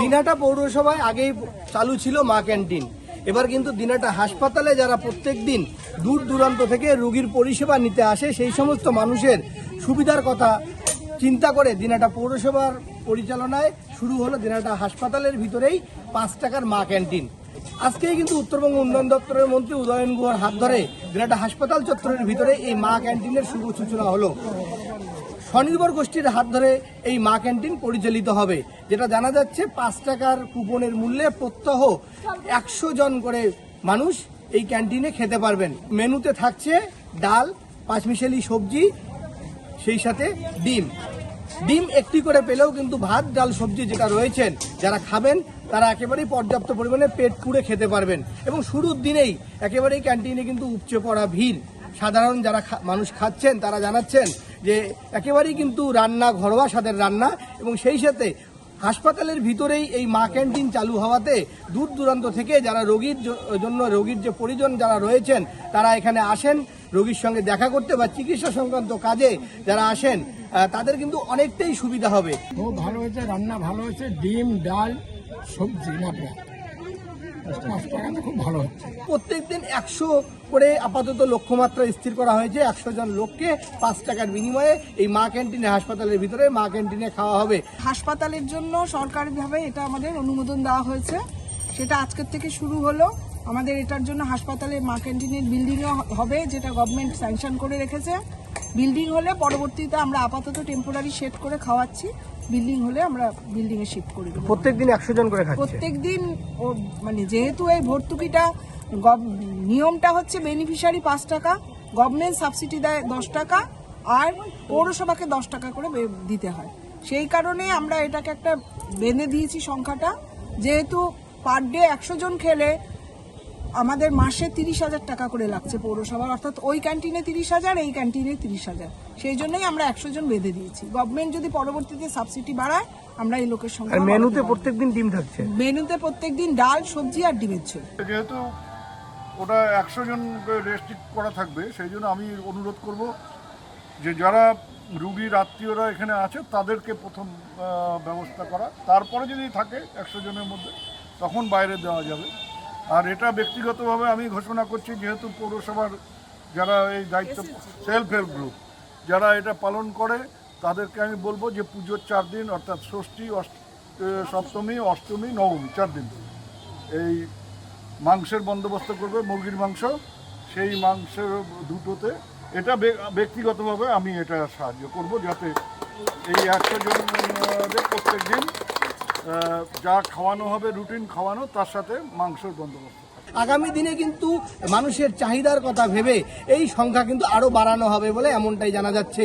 দিনাটা পৌরসভায় আগেই চালু ছিল মা ক্যান্টিন। এবার কিন্তু দিনাটা হাসপাতালে যারা প্রত্যেক দিন দূর দূরান্ত থেকে রোগীর পরিষেবা নিতে আসে, সেই সমস্ত মানুষের সুবিধার কথা চিন্তা করে দিনাটা পৌরসভার পরিচালনায় শুরু হলো দিনাটা হাসপাতালের ভিতরেই পাঁচ টাকার মা ক্যান্টিন। আজকেই কিন্তু উত্তরবঙ্গ উন্নয়ন দপ্তরের মন্ত্রী উদয়ন গুহার হাত ধরে দিনাটা হাসপাতাল চত্বরের ভিতরে এই মা ক্যান্টিনের শুভ সূচনা হলো। স্বনির্ভর গোষ্ঠীর হাত ধরে এই মা ক্যান্টিন পরিচালিত হবে, যেটা জানা যাচ্ছে পাঁচ টাকার কুপনের মূল্যে প্রত্যহ একশো জন করে মানুষ এই ক্যান্টিনে খেতে পারবেন। মেনুতে থাকছে ডাল, পাঁচমিশালি সবজি, সেই সাথে ডিম। ডিম একটি করে পেলেও কিন্তু ভাত, ডাল, সবজি যেটা রয়েছেন যারা খাবেন, তারা একেবারেই পর্যাপ্ত পরিমাণে পেট পুড়ে খেতে পারবেন। এবং শুরুর দিনেই একেবারেই ক্যান্টিনে কিন্তু উপচে পড়া ভিড়। সাধারণ যারা মানুষ খাচ্ছেন, তারা জানাচ্ছেন যে একেবারেই কিন্তু রান্না, ঘরোয়া স্বাদের রান্না এবং সেই সাথে হাসপাতালের ভিতরেই এই মা ক্যান্টিন চালু হওয়াতে দূর দূরান্ত থেকে যারা রোগীর জন্য রোগীর যে পরিজন যারা রয়েছেন, তারা এখানে আসেন। রোগীর সঙ্গে দেখা করতে বা চিকিৎসা সংক্রান্ত কাজে যারা আসেন তাদের কিন্তু অনেকটাই সুবিধা হবে। ভালো হয়েছে, রান্না ভালো হয়েছে, ডিম, ডাল, সবজি টাকাতে খুব ভালো হচ্ছে প্রত্যেকদিন একশো করে আপাতত লক্ষ্যমাত্রা স্থির করা হয়েছে। একশো জন লোককে পাঁচ টাকার বিনিময়ে এই মা ক্যান্টিনে, হাসপাতালের ভিতরে মা ক্যান্টিনে খাওয়া হবে। হাসপাতালের জন্য সরকারিভাবে এটা আমাদের অনুমোদন দেওয়া হয়েছে। সেটা আজকের থেকে শুরু হলো। আমাদের এটার জন্য হাসপাতালে মা ক্যান্টিনের বিল্ডিংও হবে, যেটা গভর্নমেন্ট স্যাংশন করে রেখেছে। বিল্ডিং হলে পরবর্তীতে আমরা আপাতত টেম্পোরারি সেট করে খাওয়াচ্ছি। বিল্ডিং হলে আমরা বিল্ডিং এ শিফট করে দেবো। প্রত্যেকদিন একশো জন করে খাচ্ছে? প্রত্যেক দিন ও মানে যেহেতু এই ভর্তুকিটা গভ- নিয়মটা হচ্ছে বেনিফিশিয়ারি পাঁচ টাকা গভর্নমেন্ট সাবসিডি দেয় দশ টাকা আর পৌরসভাকে দশ টাকা করে বে- দিতে হয়। সেই কারণে আমরা এটাকে একটা বেঁধে দিয়েছি সংখ্যাটা। যেহেতু পার ডে একশো জন খেলে আমাদের মাসে তিরিশ হাজার টাকা করে লাগছে পৌরসভার অর্থাৎ ওই ক্যান্টিনে তিরিশ হাজার এই ক্যান্টিনে তিরিশ হাজার। সেই জন্যই আমরা একশো জন বেঁধে দিয়েছি। গভর্নমেন্ট যদি পরবর্তীতে সাবসিডি বাড়ায় আমরা এই লোকের সঙ্গে মেনুতে। প্রত্যেকদিন ডিম থাকছে? মেনুতে প্রত্যেকদিন ডাল সবজি আর ডিমের ঝোল। যেহেতু ওটা একশো জন রেস্ট্রিক্ট করা থাকবে সেই জন্য আমি অনুরোধ করব যে যারা রুগীর আত্মীয়রা এখানে আছে তাদেরকে প্রথম ব্যবস্থা করা। তারপরে যদি থাকে একশো জনের মধ্যে তখন বাইরে দেওয়া যাবে। আর এটা ব্যক্তিগতভাবে আমি ঘোষণা করছি যেহেতু পৌরসভার যারা এই দায়িত্ব সেলফ হেল্প গ্রুপ যারা এটা পালন করে তাদেরকে আমি বলব যে পুজোর চার দিন অর্থাৎ ষষ্ঠী অষ্ট- সপ্তমী অষ্টমী নবমী চার দিন। এই মাংসের বন্দোবস্ত করবে মুরগির মাংস সেই মাংসের দুটোতে এটা ব্যক্তিগতভাবে আমি এটা সাহায্য করব যাতে এই একশো জন প্রত্যেক দিন যা খাওয়ানো হবে রুটিন খাওয়ানো, তার সাথে মাংসের বন্দোবস্ত আগামী দিনে কিন্তু মানুষের চাহিদার কথা ভেবে এই সংখ্যা কিন্তু আরও বাড়ানো হবে বলে এমনটাই জানা যাচ্ছে।